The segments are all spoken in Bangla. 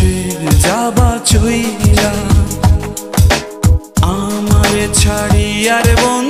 আমার যাবা আমারে ছাড়ি আর বন্ধু।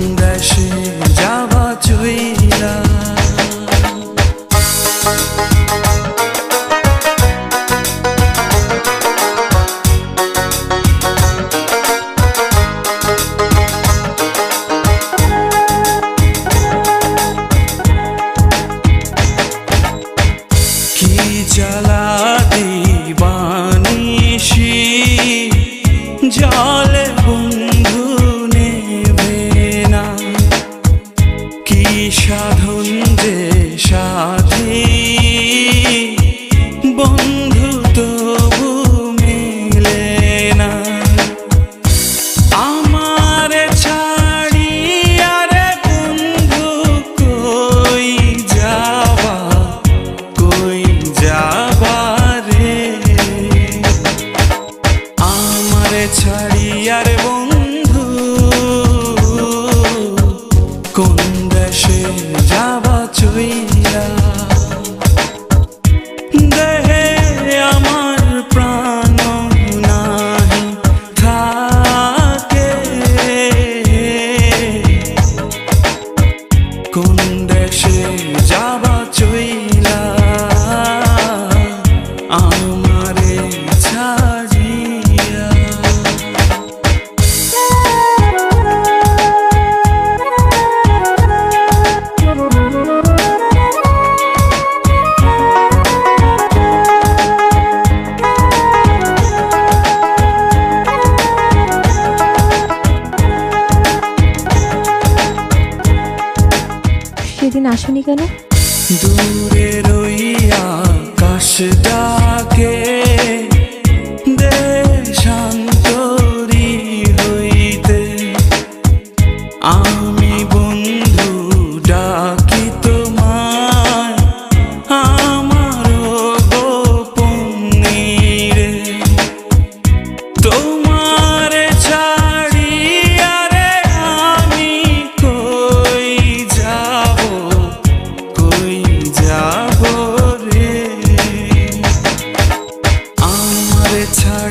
কি জ্বালা দিবানিশি জলে বন্ধু আমার ছাড়িয়ার বন্ধু, কোন দেশে যাবা চইলা? দেহে আমার প্রাণ নাহি, থাকে। কোন দেশে যাবা চইলা? আমারে এতদিন আসুনি কেন? দূরে রইয়া কাশ ডাকে 절